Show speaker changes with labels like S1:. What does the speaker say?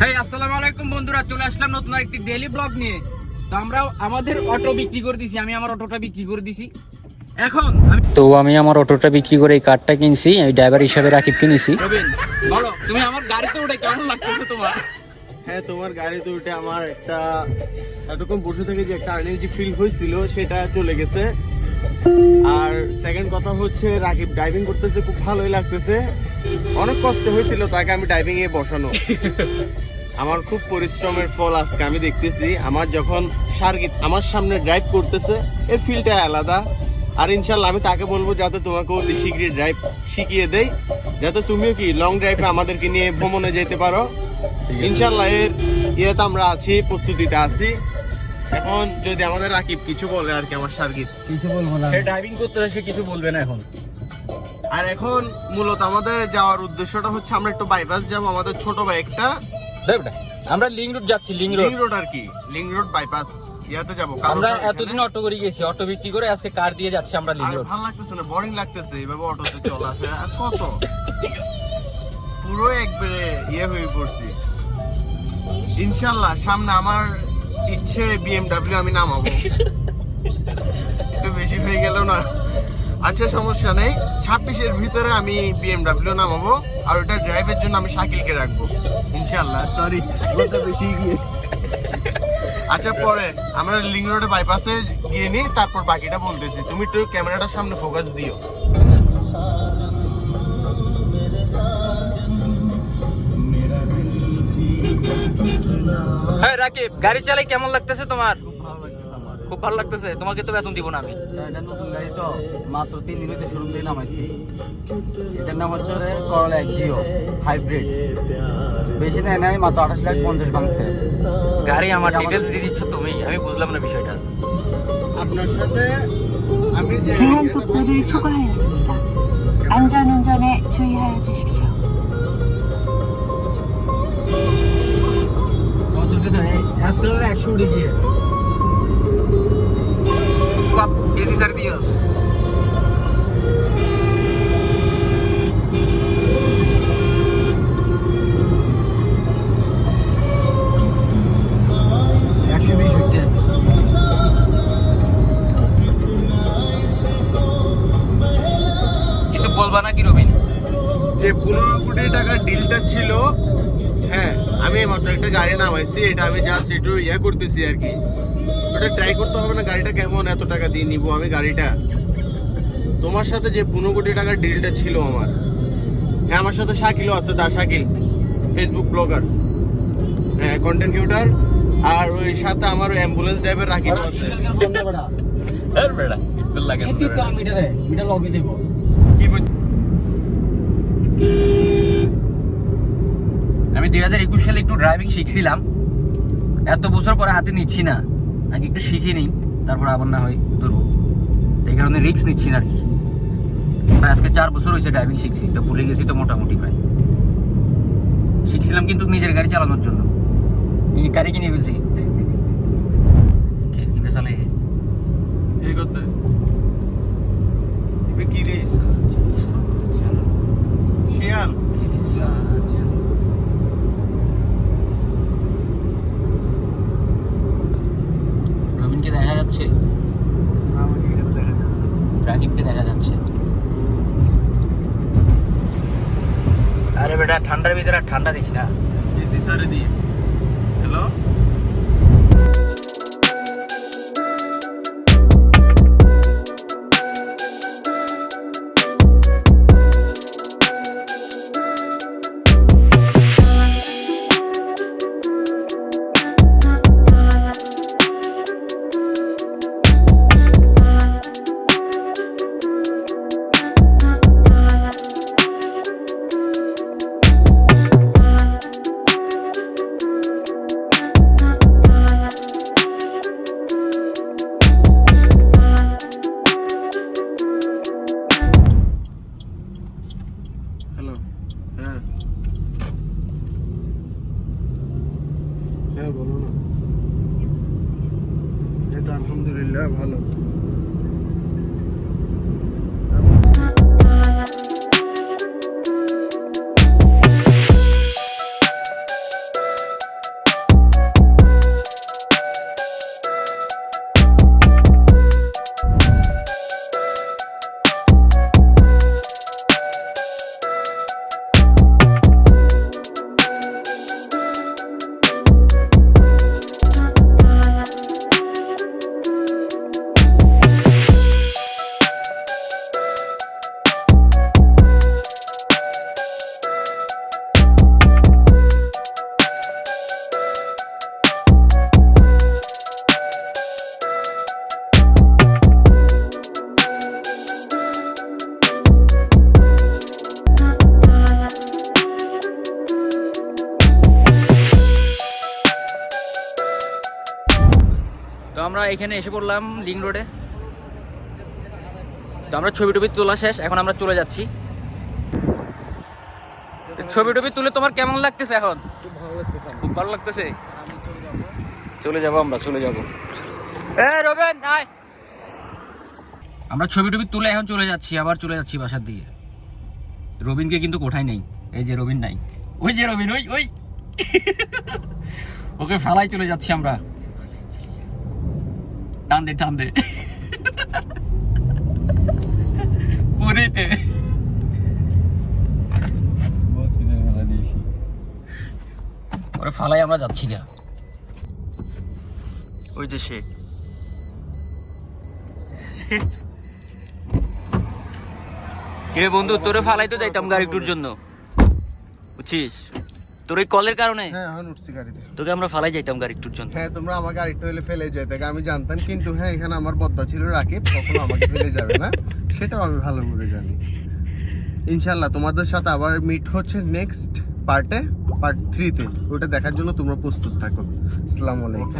S1: হ্যাঁ আসসালামু আলাইকুম বন্ধুরা চলে আসলাম নতুন একটি ডেইলি ব্লগ নিয়ে। তো আমরা আমাদের অটো বিক্রি করে দিছি আমি আমার অটোটা বিক্রি করে দিছি এখন
S2: তো আমি আমার অটোটা বিক্রি করে এই কারটা কিনছি আমি ড্রাইভার হিসাবে রাকিবকে নিছি
S1: বলো তুমি আমার গাড়িতে উঠে কেমন লাগতেছে তোমার?
S3: হ্যাঁ তোমার গাড়িতে উঠে আমার একটা এতক্ষণ বসে থেকে যে একটা আর্নিজি ফিল হয়েছিল সেটা চলে গেছে। আর সেকেন্ড কথা হচ্ছে রাকিব ড্রাইভিং করতেছে খুব ভালোই লাগতেছে। অনেক কষ্ট হয়েছিল তাকে আমি ড্রাইভিং এ বসানো। আমার খুব পরিশ্রমের ফল আজকে আমি দেখতেছি। আমার যখন সার্গিত আমার সামনে ড্রাইভ করতেছে এর ফিলটা আলাদা। আর ইনশাল্লাহ আমি তাকে বলব যাতে তোমাকে অতি শীঘ্রই ড্রাইভ শিখিয়ে দেই। যাতে তুমিও কি লং ড্রাইভে আমাদেরকে নিয়ে ভ্রমণে যেতে পারো। ইনশাল্লাহ এর ইয়েতে আমরা আছি প্রস্তুতিতে আছি। এখন যদি আমাদের রাকিব কিছু বলে আর কি আমার সার্গিত
S1: সে ড্রাইভিং করতে সে কিছু বলবে না এখন।
S3: আর এখন মূলত আমাদের যাওয়ার উদ্দেশ্যটা হচ্ছে আমরা একটু বাইপাস যাব আমাদের ছোট বাইকটা
S1: আমরা লিং রোড যাচ্ছি লিং রোড।
S3: লিং রোড আর কি লিং রোড বাইপাস ইয়াতে যাব
S1: আমরা এতদিন অটো করে গেছি অটো বিক্রি করে আজকে কার দিয়ে যাচ্ছি আমরা লিং রোড।
S3: ভালো লাগতেছে না বোরিং লাগতেছে এইভাবে অটোতে চলা আর কত? পুরো একবারে ইয়ে হয়ে পড়ছি। ইনশাল্লাহ সামনে আমার ইচ্ছে বিএমডাব্লিউ আমি নামাবো। একটু বেশি হয়ে গেল না? আচ্ছা সমস্যা নেই। ছাব্বিশের ভিতরে আমি বিএমডাব্লিউ নামাবো আর ওটা ড্রাইভের জন্য আমি শাকিলকে রাখব। ইনশাল্লাহ সরি বেশি গিয়ে আচ্ছা পরে আমরা লিং রোডে বাইপাসে গিয়ে নিই তারপর বাকিটা বলতেছি। তুমি একটু ক্যামেরাটার সামনে ফোকাস দিও।
S1: হ্যাঁ রাকিব গাড়ি চালাই কেমন লাগতেছে তোমার? খুব ভালো লাগতেছে তোমাকে তো বেতন দিব না আমি
S4: এটা নতুন গাড়ি তো মাত্র তিন দিন হচ্ছে শোরুম থেকে নামাইছি এটার নাম হচ্ছে করলা জিও হাইব্রিড বেশি নেয় নাই মাত্র আঠাশ লাখ পঞ্চাশ ভাঙছে
S1: গাড়ি আমার ডিটেলস দিয়ে দিচ্ছ তুমি আমি বুঝলাম না বিষয়টা
S3: আপনার সাথে আমি যে
S5: 제한 속도를 초과하였습니다. 안전운전에 주의하여 주십시오.
S4: কত কিছু আজকাল একশো উঠে গিয়ে
S1: Pap, বলবা নাকি রবিন?
S3: যে পনেরো কোটি টাকার ডিলটা ছিল হ্যাঁ আমি মাত্র একটা গাড়ি নামাইছি এটা আমি জাস্ট একটু ইয়ে করতেছি আর কি। ওটা ট্রাই করতে হবে না গাড়িটা কেমন এত টাকা দিয়ে নিবো আমি গাড়িটা? তোমার সাথে যে পনেরো কোটি টাকার ডিলটা ছিল আমার হ্যাঁ আমার সাথে শাকিলও আছে দা শাকিল ফেসবুক ব্লগার হ্যাঁ কন্টেন্ট ক্রিয়েটার আর ওই সাথে আমার ওই অ্যাম্বুলেন্স ড্রাইভার রাকিব আছে।
S1: আর বেড়া। সিম্পল লাগে
S4: মিটারে মিটার লগে দেবো।
S1: আমি দুই হাজার একুশ সালে একটু ড্রাইভিং শিখছিলাম। এত বছর পরে হাতে নিচ্ছি না। আগে একটু শিখে নিই তারপর আবার না হয় ধরবো। তো এই কারণে রিস্ক নিচ্ছি না আর কি। প্রায় আজকে চার বছর হয়েছে ড্রাইভিং শিখছি তো ভুলে গেছি তো মোটামুটি প্রায়। শিখছিলাম কিন্তু নিজের গাড়ি চালানোর জন্য। এই গাড়ি কিনে ফেলছি।
S3: এই করতে। কি রে? শিয়াল।
S1: রবিনকে দেখা যাচ্ছে? রাকিবকে দেখা যাচ্ছে। আরে বেটা ঠান্ডার ভিতরে ঠান্ডা দিস না।
S3: এসি সারে দিয়ে। হ্যালো
S1: আমরা এখানে এসে পড়লাম লিং রোডে। তো আমরা ছবি টবি তোলা শেষ এখন আমরা চলে যাচ্ছি। ছবি টবি তুলে তোমার কেমন লাগতেছে এখন? খুব ভালো লাগতেছে চলে যাব আমরা চলে যাব। এ রবেন আয়। আমরা ছবি টবি তুলে এখন চলে যাচ্ছি আবার চলে যাচ্ছি বাসার দিকে। রবিনকে কিন্তু কোঠায় নেই এই যে রবিন নাই। ওই যে রবিন ওই ওই। ওকে ফেলাই চলে যাচ্ছি আমরা। টান আমরা যাচ্ছি গা ওই যে কিরে বন্ধু, তোরে ফালাই তো যাইতাম গাড়ি টুর জন্য। বুঝছিস? তোর এই কলের কারণে?
S3: হ্যাঁ হ্যাঁ উঠছি গাড়িতে।
S1: তোকে আমরা ফালাই যাইতাম গাড়ি একটুর জন্য।
S3: হ্যাঁ তোমরা আমাকে আরেকটু হলে ফেলে যাইতে। আমি জানতাম কিন্তু হ্যাঁ এখানে আমার বদ্দা ছিল রাকিব কখনো আমাকে ফেলে যাবে না। সেটাও আমি ভালো করে জানি। ইনশাল্লাহ তোমাদের সাথে আবার মিট হচ্ছে নেক্সট পার্টে পার্ট থ্রিতে ওটা দেখার জন্য তোমরা প্রস্তুত থাকো। আসসালামু আলাইকুম।